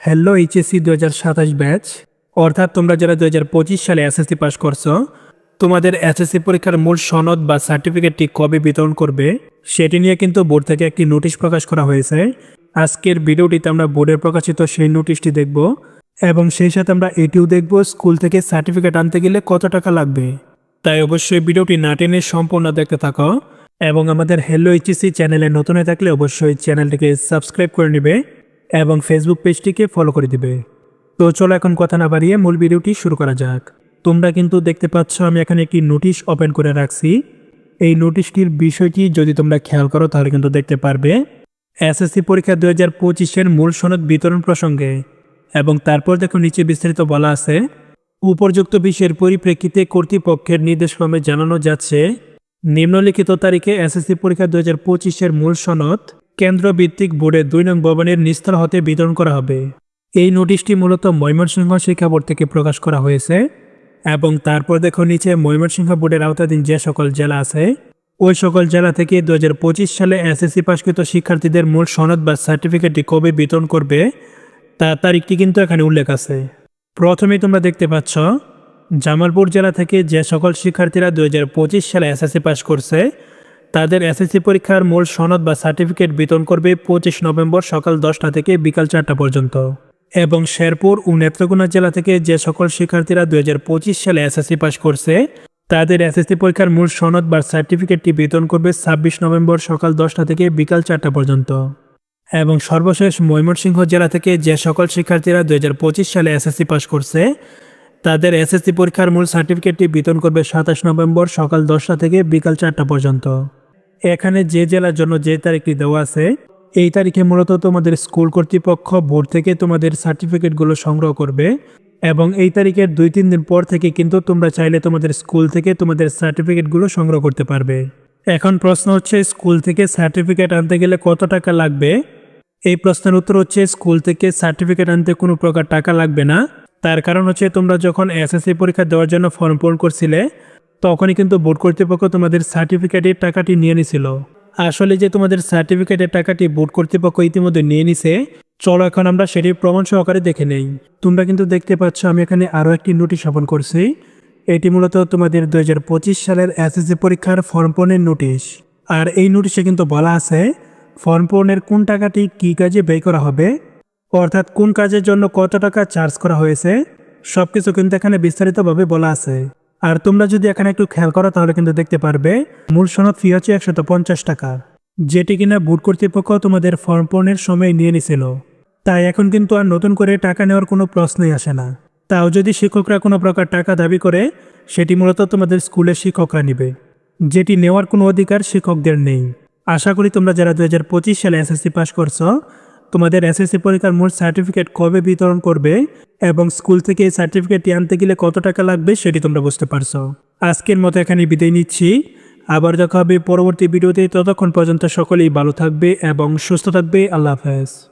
Hello HSC দু হাজার সাতাশ ব্যাচ অর্থাৎ তোমরা যারা দু হাজার পঁচিশ সালে এসএসসি পাস করছ, তোমাদের এসএসসি পরীক্ষার মূল সনদ বা সার্টিফিকেটটি কবে বিতরণ করবে, সেটি নিয়ে কিন্তু বোর্ড থেকে একটি নোটিশ প্রকাশ করা হয়েছে। আজকের ভিডিওটিতে আমরা বোর্ডের প্রকাশিত সেই নোটিশটি দেখব এবং সেই সাথে আমরা এটিও দেখব স্কুল থেকে সার্টিফিকেট আনতে গেলে কত টাকা লাগবে। তাই অবশ্যই ভিডিওটি না টেনে সম্পূর্ণ দেখতে থাকো এবং আমাদের হ্যালো এইচএসসি চ্যানেলে নতুন হয়ে থাকলে অবশ্যই চ্যানেলটিকে সাবস্ক্রাইব করে নেবে। এবং ফেসবুক পেজটিকে ফলো করে দিবে। তো চলো এখন কথা না বাড়িয়ে মূল ভিডিওটি শুরু করা যাক। তোমরা কিন্তু দেখতে পাচ্ছ আমি এখানে একটি নোটিশ ওপেন করে রাখছি। এই নোটিশটির বিষয়টি যদি তোমরা খেয়াল করো তাহলে কিন্তু দেখতে পারবে। এসএসসি পরীক্ষা দু হাজার পঁচিশের মূল সনদ বিতরণ প্রসঙ্গে এবং তারপর দেখো নিচে বিস্তারিত বলা আছে উপর্যুক্ত বিষয়ের পরিপ্রেক্ষিতে কর্তৃপক্ষের নির্দেশক্রমে জানানো যাচ্ছে, নিম্নলিখিত তারিখে এসএসসি পরীক্ষা দু হাজার পঁচিশের মূল সনদ কেন্দ্র ভিত্তিক বোর্ডের দুই নং ভবনের নিস্তর হতে বিতরণ করা হবে। এই নোটিশটি মূলত ময়মনসিংহ শিক্ষা বোর্ড থেকে প্রকাশ করা হয়েছে এবং তারপর দেখো নিচে ময়মনসিংহ বোর্ডের আওতাধীন যে সকল জেলা আছে, ওই সকল জেলা থেকে দুই হাজার পঁচিশ সালে এসএসসি পাশকৃত শিক্ষার্থীদের মূল সনদ বা সার্টিফিকেটটি কবে বিতরণ করবে তার তারিখটি কিন্তু এখানে উল্লেখ আছে। প্রথমেই তোমরা দেখতে পাচ্ছ, জামালপুর জেলা থেকে যে সকল শিক্ষার্থীরা দুই হাজার পঁচিশ সালে এসএসসি পাশ করছে তাদের এসএসসি পরীক্ষার মূল সনদ বা সার্টিফিকেট বিতরণ করবে পঁচিশ নভেম্বর সকাল দশটা থেকে বিকাল চারটা পর্যন্ত। এবং শেরপুর ও নেত্রকোনা জেলা থেকে যে সকল শিক্ষার্থীরা দুই হাজার পঁচিশ সালে এসএসসি পাশ করছে, তাদের এসএসসি পরীক্ষার মূল সনদ বা সার্টিফিকেটটি বিতরণ করবে ছাব্বিশ নভেম্বর সকাল দশটা থেকে বিকাল চারটা পর্যন্ত। এবং সর্বশেষ ময়মনসিংহ জেলা থেকে যে সকল শিক্ষার্থীরা দু হাজার পঁচিশ সালে এসএসসি পাশ করছে, তাদের এসএসসি পরীক্ষার মূল সার্টিফিকেটটি বিতরণ করবে সাতাশ নভেম্বর সকাল দশটা থেকে বিকাল চারটা পর্যন্ত। এখানে যে জেলার জন্য যে তারিখটি দেওয়া আছে, এই তারিখে মূলত তোমাদের স্কুল কর্তৃপক্ষ বোর্ড থেকে তোমাদের সার্টিফিকেটগুলো সংগ্রহ করবে এবং এই তারিখের দুই তিন দিন পর থেকে কিন্তু তোমরা চাইলে তোমাদের স্কুল থেকে তোমাদের সার্টিফিকেটগুলো সংগ্রহ করতে পারবে। এখন প্রশ্ন হচ্ছে, স্কুল থেকে সার্টিফিকেট আনতে গেলে কত টাকা লাগবে? এই প্রশ্নের উত্তর হচ্ছে, স্কুল থেকে সার্টিফিকেট আনতে কোনো প্রকার টাকা লাগবে না। তার কারণ হচ্ছে, তোমরা যখন এসএসসি পরীক্ষা দেওয়ার জন্য ফর্ম পূরণ করছিলে তখনই কিন্তু বোর্ড কর্তৃপক্ষ তোমাদের সার্টিফিকেটের টাকাটি নিয়ে নিছিল। আসলে যে তোমাদের সার্টিফিকেটের টাকাটি বোর্ড কর্তৃপক্ষ ইতিমধ্যে নিয়ে নিছে, চলো এখন আমরা সেটি প্রমাণ সহকারে দেখে নেই। তোমরা কিন্তু দেখতে পাচ্ছ আমি এখানে আরও একটি নোটিশ ওপেন করছি। এটি মূলত তোমাদের দু হাজার পঁচিশ সালের এসএসসি পরীক্ষার ফর্ম পূরণের নোটিশ। আর এই নোটিশে কিন্তু বলা আছে ফর্ম পূরণের কোন টাকাটি কী কাজে ব্যয় করা হবে, অর্থাৎ কোন কাজের জন্য কত টাকা চার্জ করা হয়েছে সব কিছু কিন্তু এখানে বিস্তারিতভাবে বলা আছে। আর তোমরা যদি এখানে একটু খেয়াল করো, তাহলে কিন্তু দেখতে পারবে, মূল সনদ ফি হচ্ছে একশত পঞ্চাশ টাকা। যেটি কিনা বুট কর্তৃপক্ষ তোমাদের ফর্ম পূরণের সময় নিয়ে নিছিল। তাই এখন কিন্তু আর নতুন করে টাকা নেওয়ার কোনো প্রশ্নই আসে না। তাও যদি শিক্ষকরা কোনো প্রকার টাকা দাবি করে, সেটি মূলত তোমাদের স্কুলের শিক্ষকরা নিবে। যেটি নেওয়ার কোনো অধিকার শিক্ষকদের নেই। আশা করি তোমরা যারা দুই হাজার পঁচিশ সালে এসএসসি পাস করছ তোমাদের এসএসসি পরীক্ষার মোট সার্টিফিকেট কবে বিতরণ করবে এবং স্কুল থেকে এই সার্টিফিকেটটি আনতে গেলে কত টাকা লাগবে সেটি তোমরা বুঝতে পারছ। আজকের মতো এখানে বিদায় নিচ্ছি। আবার দেখা হবে পরবর্তী ভিডিওতে। ততক্ষণ পর্যন্ত সকলেই ভালো থাকবে এবং সুস্থ থাকবে। আল্লাহ হাফেজ।